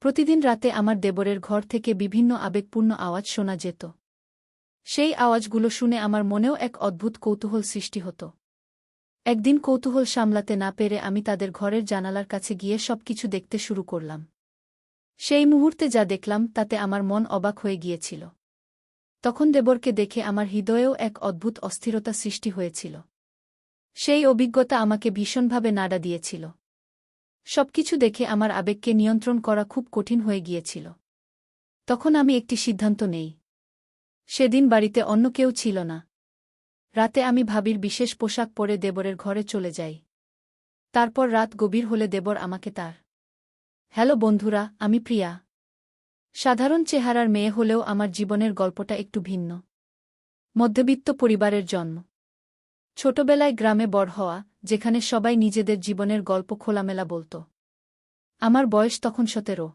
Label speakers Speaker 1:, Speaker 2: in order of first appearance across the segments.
Speaker 1: প্রতিদিন রাতে আমার দেবরের ঘর থেকে বিভিন্ন আবেগপূর্ণ আওয়াজ শোনা যেত। সেই আওয়াজগুলো শুনে আমার মনেও এক অদ্ভুত কৌতূহল সৃষ্টি হতো। একদিন কৌতূহল সামলাতে না পেরে আমি তাদের ঘরের জানালার কাছে গিয়ে সবকিছু দেখতে শুরু করলাম। সেই মুহূর্তে যা দেখলাম তাতে আমার মন অবাক হয়ে গিয়েছিল। তখন দেবরকে দেখে আমার হৃদয়েও এক অদ্ভুত অস্থিরতা সৃষ্টি হয়েছিল। সেই অভিজ্ঞতা আমাকে ভীষণভাবে নাড়া দিয়েছিল। সবকিছু দেখে আমার আবেগকে নিয়ন্ত্রণ করা খুব কঠিন হয়ে গিয়েছিল। তখন আমি একটি সিদ্ধান্ত নেই। সেদিন বাড়িতে অন্য কেউ ছিল না। রাতে আমি ভাবির বিশেষ পোশাক পরে দেবরের ঘরে চলে যাই। তারপর রাত গভীর হলে দেবর আমাকে তার। হ্যালো বন্ধুরা, আমি প্রিয়া। সাধারণ চেহারার মেয়ে হলেও আমার জীবনের গল্পটা একটু ভিন্ন। মধ্যবিত্ত পরিবারের জন্ম। ছোটবেলায় গ্রামে বড় হওয়া যেখানে সবাই নিজেদের জীবনের গল্প খোলামেলা বলত। আমার বয়স তখন সতেরো।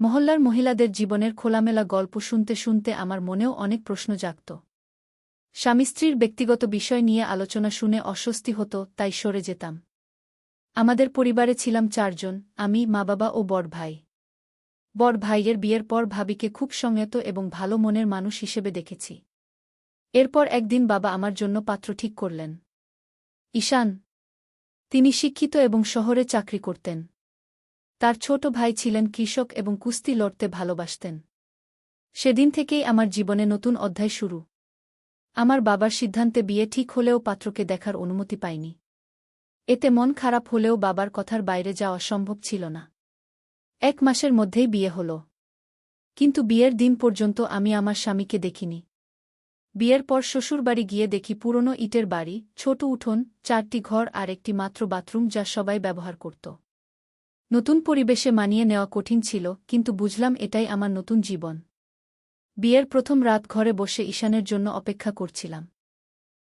Speaker 1: মহল্লার মহিলাদের জীবনের খোলামেলা গল্প শুনতে শুনতে আমার মনেও অনেক প্রশ্ন জাগত। স্বামী স্ত্রীর ব্যক্তিগত বিষয় নিয়ে আলোচনা শুনে অস্বস্তি হতো, তাই সরে যেতাম। আমাদের পরিবারে ছিলাম চারজন, আমি মা বাবা ও বড় ভাই। বড় ভাইয়ের বিয়ের পর ভাবিকে খুব সংযত এবং ভালো মনের মানুষ হিসেবে দেখেছি। এরপর একদিন বাবা আমার জন্য পাত্র ঠিক করলেন। ঈশান, তিনি শিক্ষিত এবং শহরে চাকরি করতেন। তার ছোট ভাই ছিলেন কৃষক এবং কুস্তি লড়তে ভালোবাসতেন। সেদিন থেকেই আমার জীবনে নতুন অধ্যায় শুরু। আমার বাবার সিদ্ধান্তে বিয়ে ঠিক হলেও পাত্রকে দেখার অনুমতি পাইনি। এতে মন খারাপ হলেও বাবার কথার বাইরে যাওয়া সম্ভব ছিল না। এক মাসের মধ্যেই বিয়ে হল। কিন্তু বিয়ের দিন পর্যন্ত আমি আমার স্বামীকে দেখিনি। বিয়ের পর শ্বশুরবাড়ি গিয়ে দেখি পুরনো ইটের বাড়ি, ছোট উঠোন, চারটি ঘর আর একটি মাত্র বাথরুম যা সবাই ব্যবহার করত। নতুন পরিবেশে মানিয়ে নেওয়া কঠিন ছিল, কিন্তু বুঝলাম এটাই আমার নতুন জীবন। বিয়ের প্রথম রাত ঘরে বসে ঈশানের জন্য অপেক্ষা করছিলাম।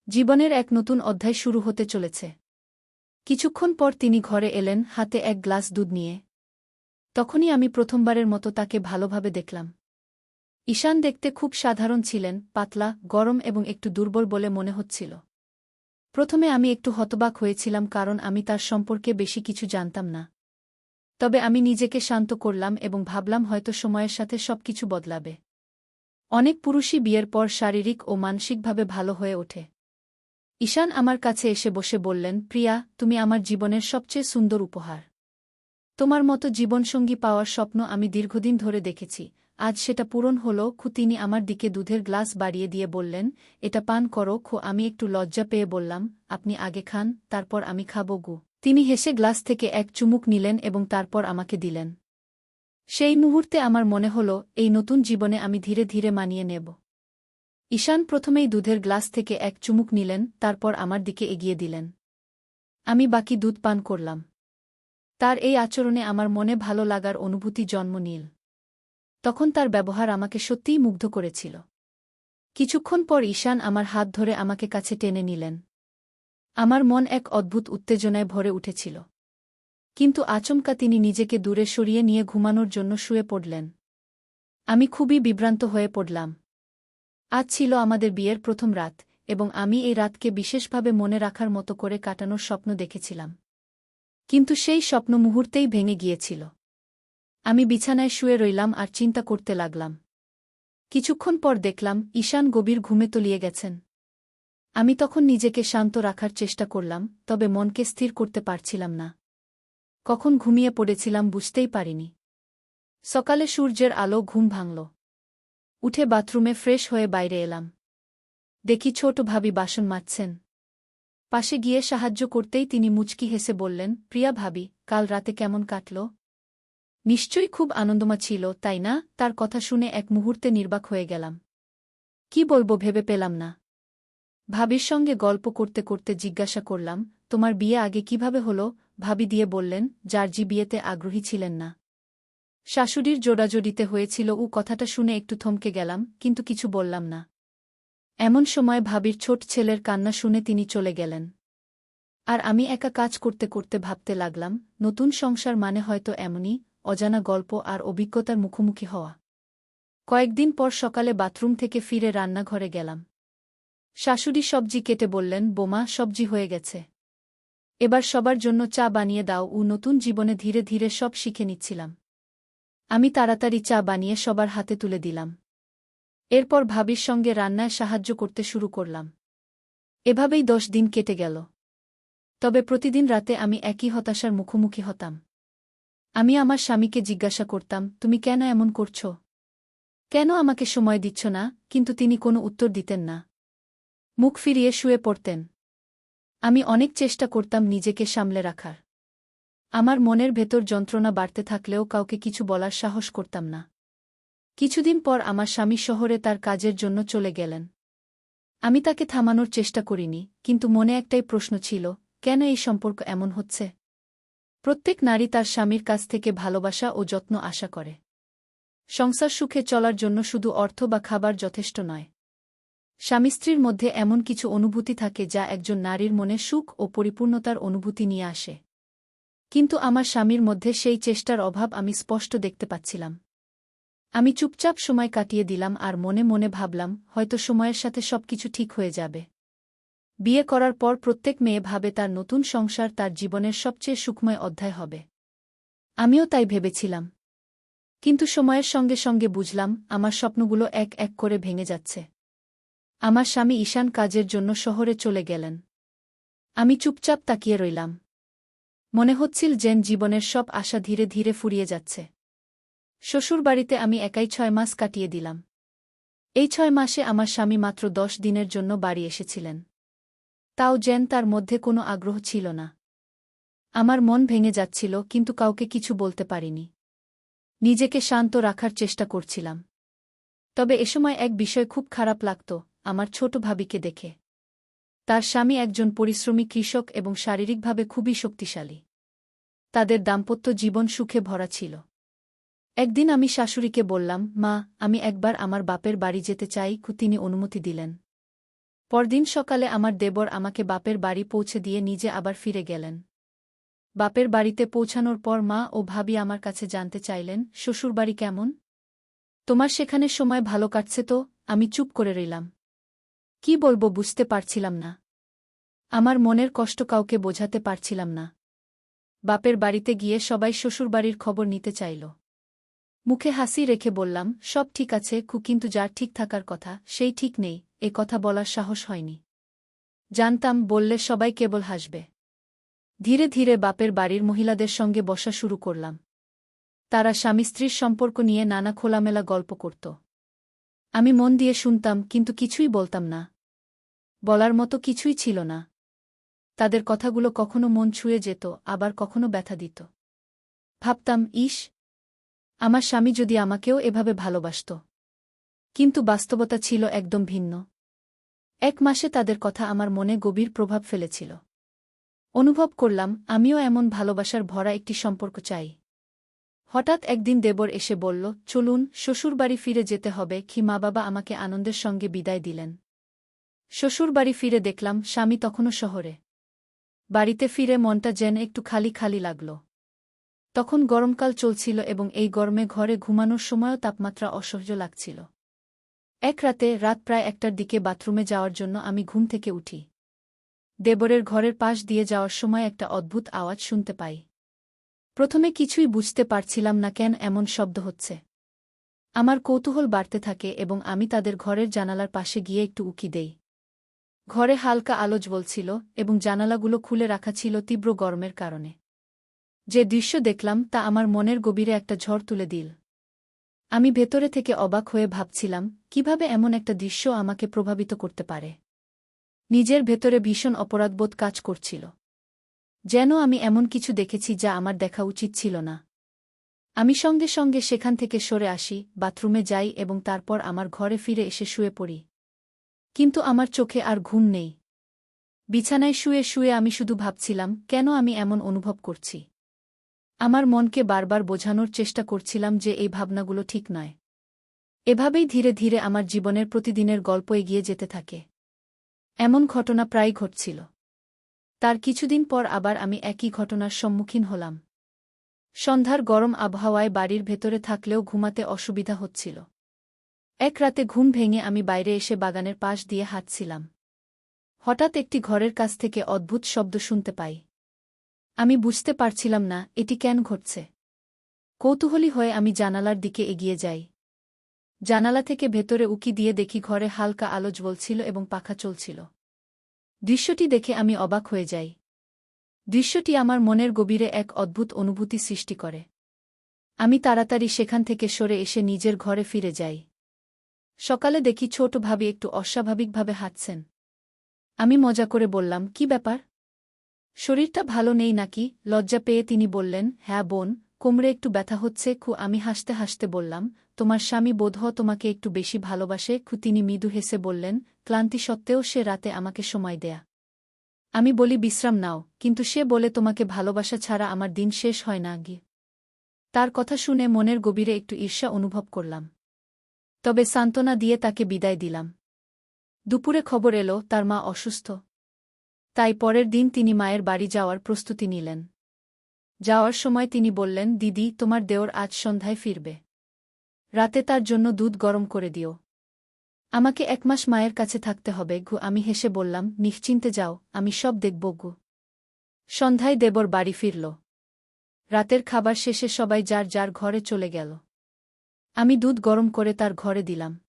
Speaker 1: জীবনের এক নতুন অধ্যায় শুরু হতে চলেছে। কিছুক্ষণ পর তিনি ঘরে এলেন, হাতে এক গ্লাস দুধ নিয়ে। তখনই আমি প্রথমবারের মতো তাকে ভালোভাবে দেখলাম। ঈশান দেখতে খুব সাধারণ ছিলেন, পাতলা, গরম এবং একটু দুর্বল বলে মনে হচ্ছিল। প্রথমে আমি একটু হতবাক হয়েছিলাম কারণ আমি তার সম্পর্কে বেশি কিছু জানতাম না। তবে আমি নিজেকে শান্ত করলাম এবং ভাবলাম হয়তো সময়ের সাথে সবকিছু বদলাবে। অনেক পুরুষই বিয়ের পর শারীরিক ও মানসিকভাবে ভালো হয়ে ওঠে। ঈশান আমার কাছে এসে বসে বললেন, প্রিয়া, তুমি আমার জীবনের সবচেয়ে সুন্দর উপহার। তোমার মতো জীবনসঙ্গী পাওয়ার স্বপ্ন আমি দীর্ঘদিন ধরে দেখেছি। আজ সেটা পূরণ হল, খু তিনি আমার দিকে দুধের গ্লাস বাড়িয়ে দিয়ে বললেন, এটা পান করো, খু, আমি একটু লজ্জা পেয়ে বললাম, আপনি আগে খান, তারপর আমি খাব গু। তিনি হেসে গ্লাস থেকে এক চুমুক নিলেন এবং তারপর আমাকে দিলেন। সেই মুহূর্তে আমার মনে হল, এই নতুন জীবনে আমি ধীরে ধীরে মানিয়ে নেব। ঈশান প্রথমেই দুধের গ্লাস থেকে এক চুমুক নিলেন, তারপর আমার দিকে এগিয়ে দিলেন। আমি বাকি দুধ পান করলাম। তার এই আচরণে আমার মনে ভালো লাগার অনুভূতি জন্ম নীল। তখন তার ব্যবহার আমাকে সত্যিই মুগ্ধ করেছিল। কিছুক্ষণ পর ঈশান আমার হাত ধরে আমাকে কাছে টেনে নিলেন। আমার মন এক অদ্ভুত উত্তেজনায় ভরে উঠেছিল। কিন্তু আচমকা তিনি নিজেকে দূরে সরিয়ে নিয়ে ঘুমানোর জন্য শুয়ে পড়লেন। আমি খুবই বিভ্রান্ত হয়ে পড়লাম। আজ ছিল আমাদের বিয়ের প্রথম রাত এবং আমি এই রাতকে বিশেষভাবে মনে রাখার মতো করে কাটানোর স্বপ্ন দেখেছিলাম। কিন্তু সেই স্বপ্ন মুহূর্তেই ভেঙে গিয়েছিল। আমি বিছানায় শুয়ে রইলাম আর চিন্তা করতে লাগলাম। কিছুক্ষণ পর দেখলাম, ঈশান গভীর ঘুমে তলিয়ে গেছেন। আমি তখন নিজেকে শান্ত রাখার চেষ্টা করলাম, তবে মনকে স্থির করতে পারছিলাম না। কখন ঘুমিয়ে পড়েছিলাম বুঝতেই পারিনি। সকালে সূর্যের আলো ঘুম ভাঙল। উঠে বাথরুমে ফ্রেশ হয়ে বাইরে এলাম। দেখি ছোট ভাবি বাসন মাজছেন। পাশে গিয়ে সাহায্য করতেই তিনি মুচকি হেসে বললেন, প্রিয়া ভাবি, কাল রাতে কেমন কাটল? নিশ্চয়ই খুব আনন্দমা ছিল, তাই না? তার কথা শুনে এক মুহূর্তে নির্বাক হয়ে গেলাম। কি বলব ভেবে পেলাম না। ভাবির সঙ্গে গল্প করতে করতে জিজ্ঞাসা করলাম, তোমার বিয়ে আগে কীভাবে হল? ভাবি দিয়ে বললেন জার্জি বিয়েতে আগ্রহী ছিলেন না। শাশুড়ির জোড়াজোড়িতে হয়েছিল ও কথাটা শুনে একটু থমকে গেলাম, কিন্তু কিছু বললাম না। এমন সময় ভাবির ছোট ছেলের কান্না শুনে তিনি চলে গেলেন। আর আমি একা কাজ করতে করতে ভাবতে লাগলাম, নতুন সংসার মানে হয়তো এমনই অজানা গল্প আর অভিজ্ঞতার মুখোমুখি হওয়া। কয়েকদিন পর সকালে বাথরুম থেকে ফিরে রান্নাঘরে গেলাম। শাশুড়ি সবজি কেটে বললেন, বোমা, সবজি হয়ে গেছে। এবার সবার জন্য চা বানিয়ে দাও। ও নতুন জীবনে ধীরে ধীরে সব শিখে নিচ্ছিলাম। আমি তাড়াতাড়ি চা বানিয়ে সবার হাতে তুলে দিলাম। এরপর ভাবির সঙ্গে রান্নায় সাহায্য করতে শুরু করলাম। এভাবেই দশ দিন কেটে গেল। তবে প্রতিদিন রাতে আমি একই হতাশার মুখোমুখি হতাম। আমি আমার স্বামীকে জিজ্ঞাসা করতাম, তুমি কেন এমন করছ? কেন আমাকে সময় দিচ্ছ না? কিন্তু তিনি কোনো উত্তর দিতেন না। মুখ ফিরিয়ে শুয়ে পড়তেন। আমি অনেক চেষ্টা করতাম নিজেকে সামলে রাখার। আমার মনের ভেতর যন্ত্রণা বাড়তে থাকলেও কাউকে কিছু বলার সাহস করতাম না। কিছুদিন পর আমার স্বামী শহরে তার কাজের জন্য চলে গেলেন। আমি তাকে থামানোর চেষ্টা করিনি, কিন্তু মনে একটাই প্রশ্ন ছিল, কেন এই সম্পর্ক এমন হচ্ছে? প্রত্যেক নারী তার স্বামীর কাছ থেকে ভালোবাসা ও যত্ন আশা করে। সংসার সুখে চলার জন্য শুধু অর্থ বা খাবার যথেষ্ট নয়। স্বামী স্ত্রীর মধ্যে এমন কিছু অনুভূতি থাকে যা একজন নারীর মনে সুখ ও পরিপূর্ণতার অনুভূতি নিয়ে আসে। কিন্তু আমার স্বামীর মধ্যে সেই চেষ্টার অভাব আমি স্পষ্ট দেখতে পাচ্ছিলাম। আমি চুপচাপ সময় কাটিয়ে দিলাম আর মনে মনে ভাবলাম, হয়তো সময়ের সাথে সবকিছু ঠিক হয়ে যাবে। বিয়ে করার পর প্রত্যেক মেয়ে ভাবে তার নতুন সংসার তার জীবনের সবচেয়ে সুখময় অধ্যায় হবে। আমিও তাই ভেবেছিলাম। কিন্তু সময়ের সঙ্গে সঙ্গে বুঝলাম, আমার স্বপ্নগুলো এক এক করে ভেঙে যাচ্ছে। আমার স্বামী ঈশান কাজের জন্য শহরে চলে গেলেন। আমি চুপচাপ তাকিয়ে রইলাম। মনে হচ্ছিল যেন জীবনের সব আশা ধীরে ধীরে ফুরিয়ে যাচ্ছে। শ্বশুরবাড়িতে আমি একাই ছয় মাস কাটিয়ে দিলাম। এই ছয় মাসে আমার স্বামী মাত্র দশ দিনের জন্য বাড়ি এসেছিলেন। তাও যেন তার মধ্যে কোনো আগ্রহ ছিল না। আমার মন ভেঙে যাচ্ছিল, কিন্তু কাউকে কিছু বলতে পারিনি। নিজেকে শান্ত রাখার চেষ্টা করছিলাম। তবে এ সময় এক বিষয় খুব খারাপ লাগত, আমার ছোট ভাবিকে দেখে। তার স্বামী একজন পরিশ্রমী কৃষক এবং শারীরিকভাবে খুবই শক্তিশালী। তাদের দাম্পত্য জীবন সুখে ভরা ছিল। একদিন আমি শাশুড়িকে বললাম, মা, আমি একবার আমার বাপের বাড়ি যেতে চাই। তিনি অনুমতি দিলেন। পরদিন সকালে আমার দেবর আমাকে বাপের বাড়ি পৌঁছে দিয়ে নিজে আবার ফিরে গেলেন। বাপের বাড়িতে পৌঁছানোর পর মা ও ভাবি আমার কাছে জানতে চাইলেন শ্বশুরবাড়ি কেমন? তোমার সেখানে সময় ভালো কাটছে তো, আমি চুপ করে রইলাম। কি বলব বুঝতে পারছিলাম না। আমার মনের কষ্ট কাউকে বোঝাতে পারছিলাম না। বাপের বাড়িতে গিয়ে সবাই শ্বশুরবাড়ির খবর নিতে চাইল। মুখে হাসি রেখে বললাম, সব ঠিক আছে কু কিন্তু যার ঠিক থাকার কথা, সেই ঠিক নেই এ কথা বলার সাহস হয়নি। জানতাম, বললে সবাই কেবল হাসবে। ধীরে ধীরে বাপের বাড়ির মহিলাদের সঙ্গে বসা শুরু করলাম। তারা স্বামী স্ত্রীর সম্পর্ক নিয়ে নানা খোলামেলা গল্প করত। আমি মন দিয়ে শুনতাম, কিন্তু কিছুই বলতাম না। বলার মতো কিছুই ছিল না। তাদের কথাগুলো কখনো মন ছুঁয়ে যেত, আবার কখনো ব্যথা দিত। ভাবতাম, ইস, আমার স্বামী যদি আমাকেও এভাবে ভালোবাসত। কিন্তু বাস্তবতা ছিল একদম ভিন্ন। এক মাসে তাদের কথা আমার মনে গভীর প্রভাব ফেলেছিল। অনুভব করলাম, আমিও এমন ভালোবাসার ভরা একটি সম্পর্ক চাই। হঠাৎ একদিন দেবর এসে বলল, চলুন, শ্বশুরবাড়ি ফিরে যেতে হবে। কি মা বাবা আমাকে আনন্দের সঙ্গে বিদায় দিলেন। শ্বশুরবাড়ি ফিরে দেখলাম, স্বামী তখনও শহরে। বাড়িতে ফিরে মনটা যেন একটু খালি খালি লাগল। তখন গরমকাল চলছিল এবং এই গরমে ঘরে ঘুমানোর সময়ও তাপমাত্রা অসহ্য লাগছিল। এক রাতে রাত প্রায় একটার দিকে বাথরুমে যাওয়ার জন্য আমি ঘুম থেকে উঠি। দেবরের ঘরের পাশ দিয়ে যাওয়ার সময় একটা অদ্ভুত আওয়াজ শুনতে পাই। প্রথমে কিছুই বুঝতে পারছিলাম না কেন এমন শব্দ হচ্ছে। আমার কৌতূহল বাড়তে থাকে এবং আমি তাদের ঘরের জানালার পাশে গিয়ে একটু উকি দেই। ঘরে হালকা আলোজ বলছিল এবং জানালাগুলো খুলে রাখা ছিল তীব্র গরমের কারণে। যে দৃশ্য দেখলাম তা আমার মনের গভীরে একটা ঝড় তুলে দিল। আমি ভেতরে থেকে অবাক হয়ে ভাবছিলাম, কীভাবে এমন একটা দৃশ্য আমাকে প্রভাবিত করতে পারে? নিজের ভেতরে ভীষণ অপরাধবোধ কাজ করছিল। যেন আমি এমন কিছু দেখেছি যা আমার দেখা উচিত ছিল না। আমি সঙ্গে সঙ্গে সেখান থেকে সরে আসি, বাথরুমে যাই এবং তারপর আমার ঘরে ফিরে এসে শুয়ে পড়ি। কিন্তু আমার চোখে আর ঘুম নেই। বিছানায় শুয়ে শুয়ে আমি শুধু ভাবছিলাম, কেন আমি এমন অনুভব করছি? আমার মনকে বারবার বোঝানোর চেষ্টা করছিলাম যে এই ভাবনাগুলো ঠিক নয়। এভাবেই ধীরে ধীরে আমার জীবনের প্রতিদিনের গল্প এগিয়ে যেতে থাকে। এমন ঘটনা প্রায় ঘটছিল। তার কিছুদিন পর আবার আমি একই ঘটনার সম্মুখীন হলাম। সন্ধ্যার গরম আবহাওয়ায় বাড়ির ভেতরে থাকলেও ঘুমাতে অসুবিধা হচ্ছিল। এক রাতে ঘুম ভেঙে আমি বাইরে এসে বাগানের পাশ দিয়ে হাঁটছিলাম। হঠাৎ একটি ঘরের কাছ থেকে অদ্ভুত শব্দ শুনতে পাই। আমি বুঝতে পারছিলাম না, এটি কেন ঘটছে। কৌতূহলী হয়ে আমি জানালার দিকে এগিয়ে যাই। জানালা থেকে ভেতরে উকি দিয়ে দেখি ঘরে হালকা আলো জ্বলছিল এবং পাখা চলছিল। দৃশ্যটি দেখে আমি অবাক হয়ে যাই। দৃশ্যটি আমার মনের গভীরে এক অদ্ভুত অনুভূতি সৃষ্টি করে। আমি তাড়াতাড়ি সেখান থেকে সরে এসে নিজের ঘরে ফিরে যাই। সকালে দেখি ছোট ভাবি একটু অস্বাভাবিকভাবে হাঁটছেন। আমি মজা করে বললাম, কি ব্যাপার? শরীরটা ভালো নেই নাকি? লজ্জা পেয়ে তিনি বললেন হ্যাঁ বোন, কোমরে একটু ব্যথা হচ্ছে, খু, আমি হাসতে হাসতে বললাম, তোমার স্বামী বোধহ তোমাকে একটু বেশি ভালোবাসে। খু, তিনি মৃদু হেসে বললেন, ক্লান্তি সত্ত্বেও সে রাতে আমাকে সময় দেয়া। আমি বলি, বিশ্রাম নাও। কিন্তু সে বলে, তোমাকে ভালোবাসা ছাড়া আমার দিন শেষ হয় না গিয়ে তার কথা শুনে মনের গভীরে একটু ঈর্ষা অনুভব করলাম। তবে সান্ত্বনা দিয়ে তাকে বিদায় দিলাম। দুপুরে খবর এলো, তার মা অসুস্থ। তাই পরের দিন তিনি মায়ের বাড়ি যাওয়ার প্রস্তুতি নিলেন। যাওয়ার সময় তিনি বললেন, দিদি, তোমার দেওর আজ সন্ধ্যায় ফিরবে। রাতে তার জন্য দুধ গরম করে দিও। আমাকে এক মাস মায়ের কাছে থাকতে হবে গু আমি হেসে বললাম, নিশ্চিন্তে যাও, আমি সব দেখব গু সন্ধ্যায় দেবর বাড়ি ফিরল। রাতের খাবার শেষে সবাই যার যার ঘরে চলে গেল। আমি দুধ গরম করে তার ঘরে দিলাম।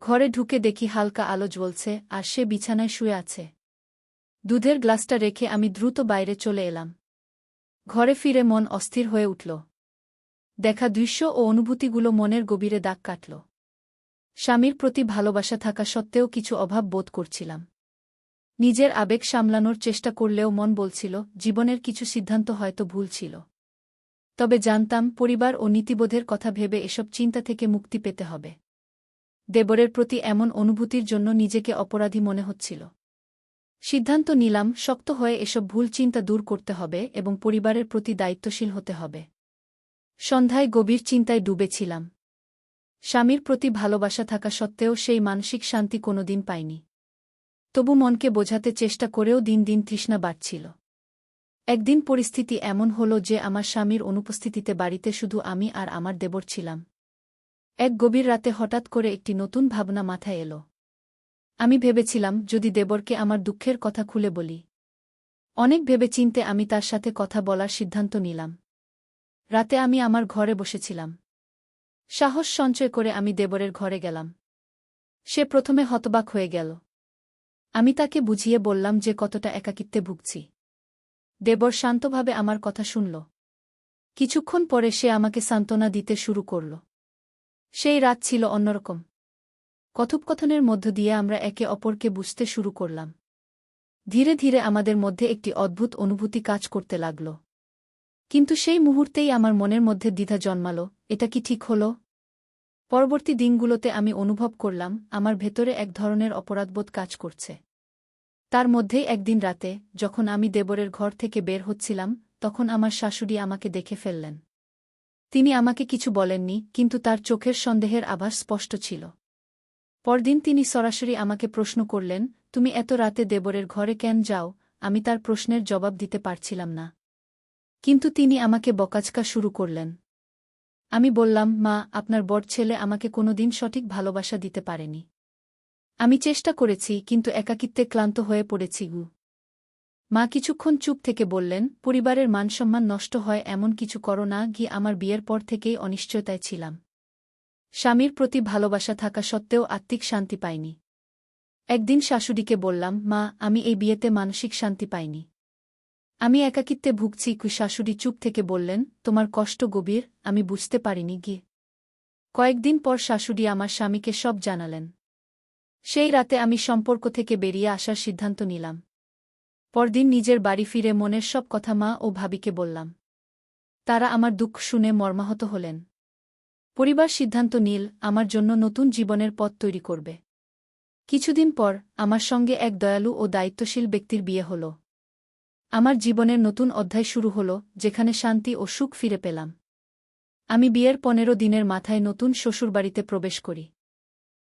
Speaker 1: ঘরে ঢুকে দেখি হালকা আলো জ্বলছে, আর সে বিছানায় শুয়ে আছে। দুধের গ্লাসটা রেখে আমি দ্রুত বাইরে চলে এলাম। ঘরে ফিরে মন অস্থির হয়ে উঠল। দেখা দৃশ্য ও অনুভূতিগুলো মনের গভীরে দাগ কাটল। স্বামীর প্রতি ভালোবাসা থাকা সত্ত্বেও কিছু অভাব বোধ করছিলাম। নিজের আবেগ সামলানোর চেষ্টা করলেও মন বলছিল, জীবনের কিছু সিদ্ধান্ত হয়তো ভুল ছিল। তবে জানতাম, পরিবার ও নীতিবোধের কথা ভেবে এসব চিন্তা থেকে মুক্তি পেতে হবে। দেবরের প্রতি এমন অনুভূতির জন্য নিজেকে অপরাধী মনে হচ্ছিল। সিদ্ধান্ত নিলাম, শক্ত হয়ে এসব ভুল চিন্তা দূর করতে হবে এবং পরিবারের প্রতি দায়িত্বশীল হতে হবে। সন্ধ্যায় গভীর চিন্তায় ডুবেছিলাম। স্বামীর প্রতি ভালোবাসা থাকা সত্ত্বেও সেই মানসিক শান্তি কোনোদিন পাইনি। তবু মনকে বোঝাতে চেষ্টা করেও দিন দিন তৃষ্ণা বাড়ছিল। একদিন পরিস্থিতি এমন হল যে আমার স্বামীর অনুপস্থিতিতে বাড়িতে শুধু আমি আর আমার দেবর ছিলাম। এক গভীর রাতে হঠাৎ করে একটি নতুন ভাবনা মাথায় এলো। আমি ভেবেছিলাম যদি দেবরকে আমার দুঃখের কথা খুলে বলি। অনেক ভেবে চিনতে আমি তার সাথে কথা বলার সিদ্ধান্ত নিলাম। রাতে আমি আমার ঘরে বসেছিলাম। সাহস সঞ্চয় করে আমি দেবরের ঘরে গেলাম। সে প্রথমে হতবাক হয়ে গেল। আমি তাকে বুঝিয়ে বললাম যে কতটা একাকিত্বে ভুগছি। দেবর শান্তভাবে আমার কথা শুনল। কিছুক্ষণ পরে সে আমাকে সান্ত্বনা দিতে শুরু করল। সেই রাত ছিল অন্যরকম। কথোপকথনের মধ্য দিয়ে আমরা একে অপরকে বুঝতে শুরু করলাম। ধীরে ধীরে আমাদের মধ্যে একটি অদ্ভুত অনুভূতি কাজ করতে লাগল। কিন্তু সেই মুহূর্তেই আমার মনের মধ্যে দ্বিধা জন্মাল, এটা কি ঠিক হল? পরবর্তী দিনগুলোতে আমি অনুভব করলাম, আমার ভেতরে এক ধরনের অপরাধবোধ কাজ করছে। তার মধ্যেই একদিন রাতে, যখন আমি দেবরের ঘর থেকে বের হচ্ছিলাম, তখন আমার শাশুড়ি আমাকে দেখে ফেললেন। তিনি আমাকে কিছু বলেননি, কিন্তু তার চোখের সন্দেহের আভাস স্পষ্ট ছিল। পরদিন তিনি সরাসরি আমাকে প্রশ্ন করলেন, তুমি এত রাতে দেবরের ঘরে কেন যাও? আমি তার প্রশ্নের জবাব দিতে পারছিলাম না। কিন্তু তিনি আমাকে বকাচকা শুরু করলেন। আমি বললাম, মা, আপনার বড় ছেলে আমাকে কোনোদিন সঠিক ভালোবাসা দিতে পারেনি। আমি চেষ্টা করেছি, কিন্তু একাকিত্বে ক্লান্ত হয়ে পড়েছি গু। মা কিছুক্ষণ চুপ থেকে বললেন, পরিবারের মানসম্মান নষ্ট হয়, এমন কিছু করো না, গিয়ে আমার বিয়ের পর থেকেই অনিশ্চয়তায় ছিলাম। স্বামীর প্রতি ভালোবাসা থাকা সত্ত্বেও আত্মিক শান্তি পাইনি। একদিন শাশুড়িকে বললাম, মা, আমি এই বিয়েতে মানসিক শান্তি পাইনি। আমি একাকিত্বে ভুগছি কু শাশুড়ি চুপ থেকে বললেন, তোমার কষ্ট গভীর, আমি বুঝতে পারিনি গিয়ে কয়েকদিন পর শাশুড়ি আমার স্বামীকে সব জানালেন। সেই রাতে আমি সম্পর্ক থেকে বেরিয়ে আসার সিদ্ধান্ত নিলাম। পরদিন নিজের বাড়ি ফিরে মনের সব কথা মা ও ভাবিকে বললাম। তারা আমার দুঃখ শুনে মর্মাহত হলেন। পরিবার সিদ্ধান্ত নীল, আমার জন্য নতুন জীবনের পথ তৈরি করবে। কিছুদিন পর, আমার সঙ্গে এক দয়ালু ও দায়িত্বশীল ব্যক্তির বিয়ে হল। আমার জীবনের নতুন অধ্যায় শুরু হল, যেখানে শান্তি ও সুখ ফিরে পেলাম। আমি বিয়ের পনেরো দিনের মাথায় নতুন শ্বশুরবাড়িতে প্রবেশ করি।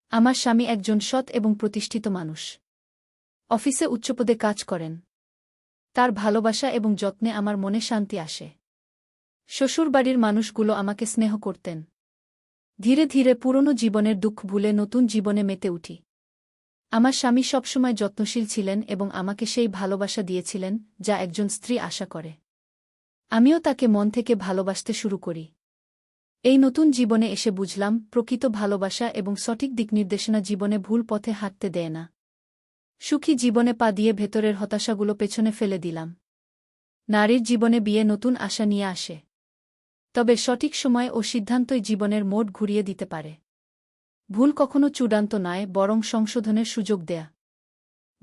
Speaker 1: আমার স্বামী একজন সৎ এবং প্রতিষ্ঠিত মানুষ। অফিসে উচ্চপদে কাজ করেন। তার ভালোবাসা এবং যত্নে আমার মনে শান্তি আসে। শ্বশুরবাড়ির মানুষগুলো আমাকে স্নেহ করতেন। ধীরে ধীরে পুরনো জীবনের দুঃখ ভুলে নতুন জীবনে মেতে উঠি। আমার স্বামী সবসময় যত্নশীল ছিলেন এবং আমাকে সেই ভালোবাসা দিয়েছিলেন, যা একজন স্ত্রী আশা করে। আমিও তাকে মন থেকে ভালোবাসতে শুরু করি। এই নতুন জীবনে এসে বুঝলাম, প্রকৃত ভালোবাসা এবং সঠিক দিকনির্দেশনা জীবনে ভুল পথে হাঁটতে দেয় না। সুখী জীবনে পা দিয়ে ভেতরের হতাশাগুলো পেছনে ফেলে দিলাম। নারীর জীবনে বিয়ে নতুন আশা নিয়ে আসে। তবে সঠিক সময় ও সিদ্ধান্তই জীবনের মোড় ঘুরিয়ে দিতে পারে। ভুল কখনো চূড়ান্ত নয়, বরং সংশোধনের সুযোগ দেয়া।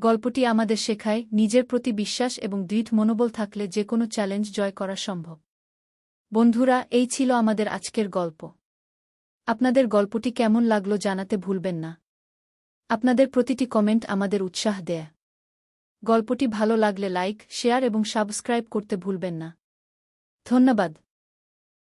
Speaker 1: গল্পটি আমাদের শেখায় নিজের প্রতি বিশ্বাস এবং দৃঢ় মনোবল থাকলে যে কোনো চ্যালেঞ্জ জয় করা সম্ভব। বন্ধুরা, এই ছিল আমাদের আজকের গল্প। আপনাদের গল্পটি কেমন লাগল জানাতে ভুলবেন না। আপনাদের প্রতিটি কমেন্ট আমাদের উৎসাহ দেয়া। গল্পটি ভালো লাগলে লাইক, শেয়ার এবং সাবস্ক্রাইব করতে ভুলবেন না। ধন্যবাদ।